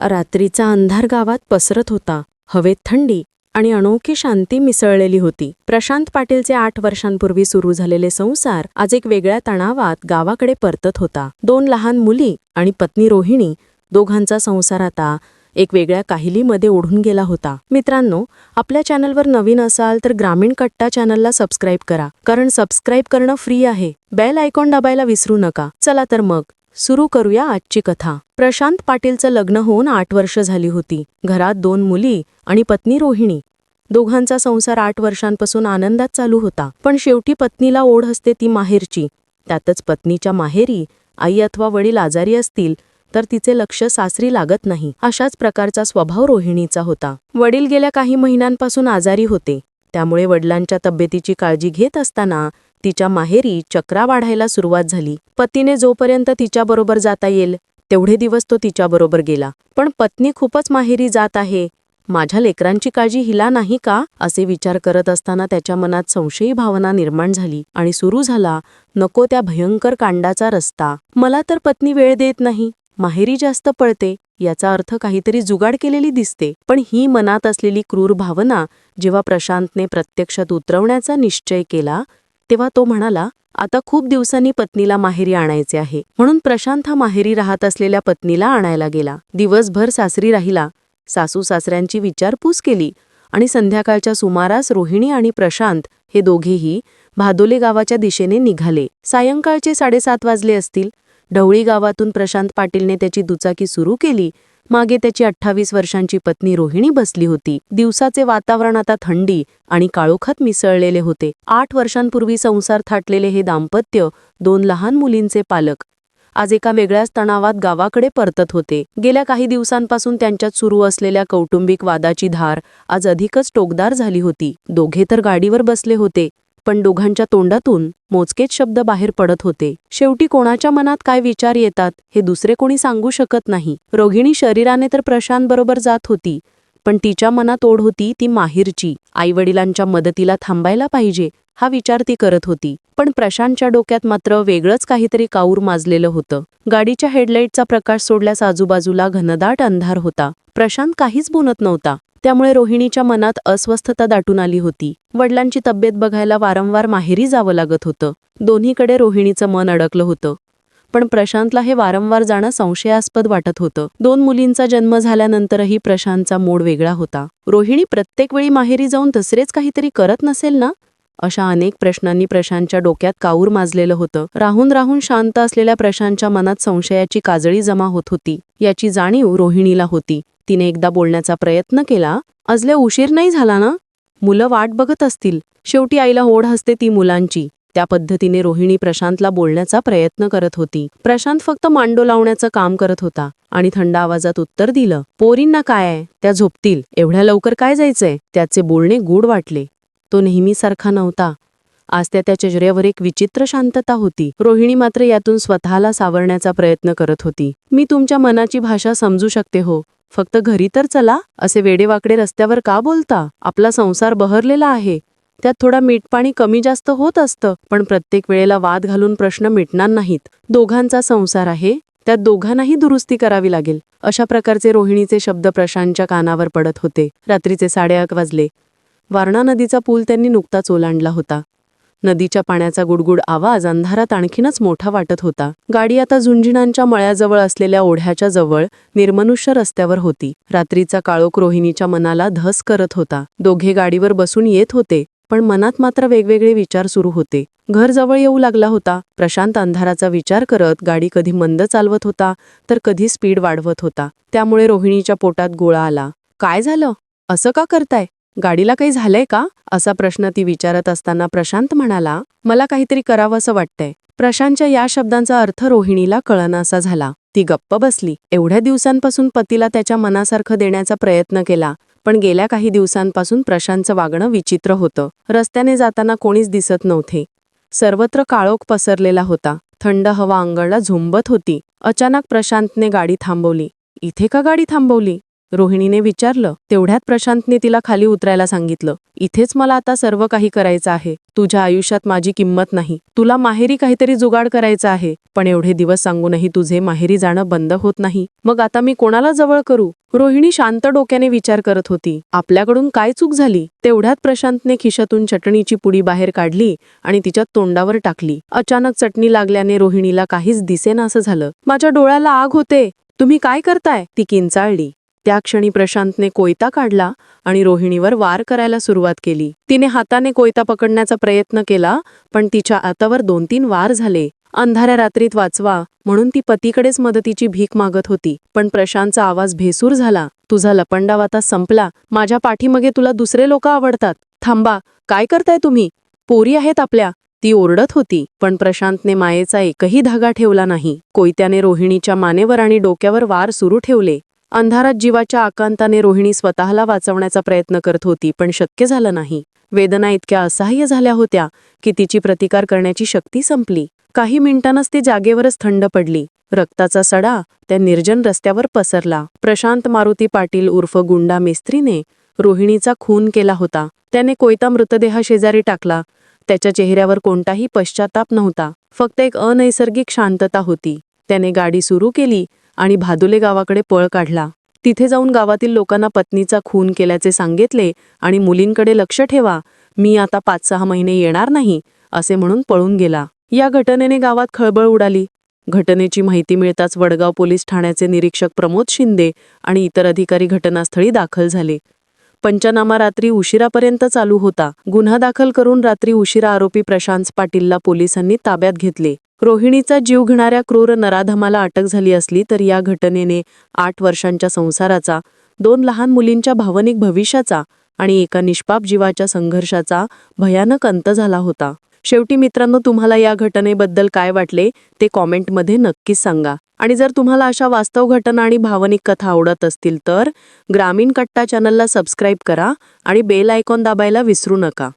रात्रीचा अंधार गावात पसरत होता. हवेत थंडी आणि अनोखी शांती मिसळलेली होती. प्रशांत पाटीलचे आठ वर्षांपूर्वी सुरू झालेले संसार आज एक वेगळ्या तणावात गावाकडे परतत होता. दोन लहान मुली आणि पत्नी रोहिणी दोघांचा संसार आता एक वेगळ्या काहिलीमध्ये ओढून गेला होता. मित्रांनो आपल्या चॅनलवर नवीन असाल तर ग्रामीण कट्टा चॅनलला सबस्क्राईब करा कारण सबस्क्राईब करणं फ्री आहे. बेल आयकॉन दाबायला विसरू नका. चला तर मग सुरू करूया आजची कथा. प्रशांत पाटीलचं लग्न होऊन आठ वर्ष झाली होती. घरात दोन मुली आणि पत्नी रोहिणी. दोघांचा संसार आठ वर्षांपासून आनंदात चालू होता. पण शेवटी पत्नीला ओढ असते ती माहेरची. त्यातच पत्नीच्या माहेरी आई अथवा वडील आजारी असतील तर तिचे लक्ष सासरी लागत नाही. अशाच प्रकारचा स्वभाव रोहिणीचा होता. वडील गेल्या काही महिन्यांपासून आजारी होते. त्यामुळे वडिलांच्या तब्येतीची काळजी घेत असताना तिच्या माहेरी चक्रा वाढायला सुरुवात झाली. पतीने जोपर्यंत तिच्याबरोबर जाता येईल तेवढे दिवस तो तिच्याबरोबर गेला. पण पत्नी खूपच माहेरी जात आहे. माझ्या लेकरांची काळजी हिला नाही का? असे विचार करत असताना त्याच्या मनात संशयी भावना निर्माण झाली आणि सुरू झाला नको त्या भयंकर कांडाचा रस्ता. मला तर पत्नी वेळ देत नाही. माहेरी जास्त पळते. याचा अर्थ काहीतरी जुगाड केलेली दिसते पण ही मनात असलेली क्रूर भावना जेव्हा प्रशांतने प्रत्यक्षात उतरवण्याचा निश्चय केला तेव्हा तो म्हणाला आता खूप दिवसांनी पत्नीला माहेरी आणायचे आहे. म्हणून प्रशांत हा माहेरी राहत असलेल्या पत्नीला आणायला गेला. दिवसभर सासरी राहिला. सासू सासऱ्यांची विचारपूस केली आणि संध्याकाळच्या सुमारास रोहिणी आणि प्रशांत हे दोघेही भादोले गावाच्या दिशेने निघाले. सायंकाळचे साडेसात वाजले असतील. ढवळी गावातून प्रशांत पाटीलने त्याची दुचाकी सुरू केली मागे त्याची अठ्ठावीस वर्षांची पत्नी रोहिणी बसली होती. दिवसाचे वातावरण आता थंडी आणि काळोखात मिसळलेले होते. आठ वर्षांपूर्वी संसार थाटलेले हे दाम्पत्य दोन लहान मुलींचे पालक. आज एका वेगळ्याच तणावात गावाकडे परतत होते. गेल्या काही दिवसांपासून त्यांच्यात सुरू असलेल्या कौटुंबिक वादाची धार आज अधिकच टोकदार झाली होती. दोघे तर गाडीवर बसले होते. पण दोघांच्या तोंडातून मोजकेच शब्द बाहेर पडत होते. शेवटी कोणाच्या मनात काय विचार येतात हे दुसरे कोणी सांगू शकत नाही. रोहिणी शरीराने तर प्रशांत बरोबर जात होती पण तिच्या मनात ओढ होती ती माहीरची. आईवडिलांच्या मदतीला थांबायला पाहिजे हा विचार ती करत होती. पण प्रशांतच्या डोक्यात मात्र वेगळंच काहीतरी काऊर माजलेलं होतं. गाडीच्या हेडलाईटचा प्रकाश सोडल्यास आजूबाजूला घनदाट अंधार होता. प्रशांत काहीच बोलत नव्हता. त्यामुळे रोहिणीच्या मनात अस्वस्थता दाटून आली होती. वडिलांची तब्येत बघायला वारंवार माहेरी जावं लागत होतं. दोन्हीकडे रोहिणीचं मन अडकलं होतं. पण प्रशांतला हे वारंवार जाणं संशयास्पद वाटत होतं. दोन मुलींचा जन्म झाल्यानंतरही प्रशांतचा मूड वेगळा होता. रोहिणी प्रत्येक वेळी माहेरी जाऊन तसरेच काहीतरी करत नसेल ना? अशा अनेक प्रश्नांनी प्रशांतच्या डोक्यात काऊर माजलेलं होतं. राहून राहून शांत असलेल्या प्रशांतच्या मनात संशयाची काजळी जमा होत होती. याची जाणीव रोहिणीला होती. तिने एकदा बोलण्याचा प्रयत्न केला अजले उशीर नाही झाला ना? मुलं वाट बघत असतील. शेवटी आईला ओढ असते ती मुलांची. त्या पद्धतीने रोहिणी प्रशांतला बोलण्याचा प्रयत्न करत होती. प्रशांत फक्त मांडो लावण्याचं काम करत होता आणि थंड आवाजात उत्तर दिलं पोरींना काय आहे? त्या झोपतील. एवढ्या लवकर काय जायचंय? त्याचे बोलणे गूढ वाटले. तो नेहमीसारखा नव्हता. आज त्या त्या चेहऱ्यावर एक विचित्र शांतता होती. रोहिणी मात्र यातून स्वतःला सावरण्याचा प्रयत्न करत होती. मी तुमच्या मनाची भाषा समजू शकते हो. फक्त घरी तर चला असे वेडेवाकडे रस्त्यावर का बोलता? आपला संसार बहरलेला आहे. त्यात थोडा मीठपाणी कमी जास्त होत असतं पण प्रत्येक वेळेला वाद घालून प्रश्न मिटणार नाहीत. दोघांचा संसार आहे त्यात दोघांनाही दुरुस्ती करावी लागेल. अशा प्रकारचे रोहिणीचे शब्द प्रशांतच्या कानावर पडत होते. रात्रीचे साडेआठ वाजले. वारणा नदीचा पूल त्यांनी नुकताच ओलांडला होता. नदीच्या पाण्याचा गुडगुड आवाज अंधारात आणखीनच मोठा वाटत होता. गाडी आता झुंझिणांच्या मळ्याजवळ असलेल्या ओढ्याच्या जवळ निर्मनुष्य रस्त्यावर होती. रात्रीचा काळोख रोहिणीच्या मनाला धस करत होता. दोघे गाडीवर बसून येत होते पण मनात मात्र वेगवेगळे विचार सुरू होते. घर जवळ येऊ लागला होता. प्रशांत अंधाराचा विचार करत गाडी कधी मंद चालवत होता तर कधी स्पीड वाढवत होता. त्यामुळे रोहिणीच्या पोटात गोळा आला. काय झालं? असं का करताय? गाडीला काही झालंय का? असा प्रश्न ती विचारत असताना प्रशांत म्हणाला मला काहीतरी करावंसं वाटतंय. प्रशांतच्या या शब्दांचा अर्थ रोहिणीला कळनासा झाला. ती गप्प बसली. एवढ्या दिवसांपासून पतीला त्याच्या मनासारखं देण्याचा प्रयत्न केला पण गेल्या काही दिवसांपासून प्रशांतचं वागणं विचित्र होतं. रस्त्याने जाताना कोणीच दिसत नव्हते. सर्वत्र काळोख पसरलेला होता. थंड हवा अंगळला झुंबत होती. अचानक प्रशांतने गाडी थांबवली. इथे का गाडी थांबवली? रोहिणीने विचारलं तेवढ्यात प्रशांतने तिला खाली उतरायला सांगितलं इथेच मला आता सर्व काही करायचं आहे तुझ्या आयुष्यात माझी किंमत नाही तुला माहेरी काहीतरी जुगाड करायचं आहे पण एवढे दिवस सांगूनही तुझे माहेरी जाणं बंद होत नाही मग आता मी कोणाला जवळ करू? रोहिणी शांत डोक्याने विचार करत होती आपल्याकडून काय चूक झाली? तेवढ्यात प्रशांतने खिशातून चटणीची पुडी बाहेर काढली आणि तिच्या तोंडावर टाकली. अचानक चटणी लागल्याने रोहिणीला काहीच दिसेना असं झालं. माझ्या डोळ्याला आग होते तुम्ही काय करताय? ती किंचाळली. त्या क्षणी प्रशांतने कोयता काढला आणि रोहिणीवर वार करायला सुरुवात केली. तिने हाताने कोयता पकडण्याचा प्रयत्न केला पण तिच्या आतावर दोन तीन वार झाले. अंधाऱ्या रात्रीत वाचवा म्हणून ती पतीकडेच मदतीची भीक मागत होती. पण प्रशांतचा आवाज भेसूर झाला. तुझा लपंडाव आता संपला. माझ्या पाठीमागे तुला दुसरे लोक आवडतात. थांबा काय करताय तुम्ही? पोरी आहेत आपल्या. ती ओरडत होती पण प्रशांतने मायेचा एकही धागा ठेवला नाही. कोयत्याने रोहिणीच्या मानेवर आणि डोक्यावर वार सुरू ठेवले. अंधारात जीवाच्या आकांताने रोहिणी स्वतःला वाचवण्याचा प्रयत्न करत होती पण शक्य झालं नाही. वेदना इतक्या असहाय्य झाल्या होत्या की तिची प्रतिकार करण्याची शक्ती संपली. काही मिनिटांच ती जागेवरच थंड पडली. रक्ताचा सडा त्या निर्जन रस्त्यावर पसरला. प्रशांत मारुती पाटील उर्फ गुंडा मेस्त्रीने रोहिणीचा खून केला होता. त्याने कोयता मृतदेहा शेजारी टाकला. त्याच्या चेहऱ्यावर कोणताही पश्चाताप नव्हता. फक्त एक अनैसर्गिक शांतता होती. त्याने गाडी सुरू केली आणि भादुले गावाकडे पळ काढला. तिथे जाऊन गावातील लोकांना पत्नीचा खून केल्याचे सांगितले आणि मुलींकडे लक्ष ठेवा मी आता पाच सहा महिने येणार नाही असे म्हणून पळून गेला. या घटनेने गावात खळबळ उडाली. घटनेची माहिती मिळताच वडगाव पोलीस ठाण्याचे निरीक्षक प्रमोद शिंदे आणि इतर अधिकारी घटनास्थळी दाखल झाले. पंचनामा रात्री उशिरापर्यंत चालू होता. गुन्हा दाखल करून रात्री उशिरा आरोपी प्रशांत पाटीलला पोलिसांनी ताब्यात घेतले. रोहिणीचा जीव घेणाऱ्या क्रूर नराधमाला अटक झाली असली तर या घटनेने आठ वर्षांच्या संसाराचा दोन लहान मुलींच्या भावनिक भविष्याचा आणि एका निष्पाप जीवाच्या संघर्षाचा भयानक अंत झाला होता. शेवटी मित्रांनो तुम्हाला या घटनेबद्दल काय वाटले ते कॉमेंटमध्ये नक्कीच सांगा. आणि जर तुम्हाला अशा वास्तव घटना आणि भावनिक कथा आवडत असतील तर ग्रामीण कट्टा चॅनलला सबस्क्राईब करा आणि बेल आयकॉन दाबायला विसरू नका.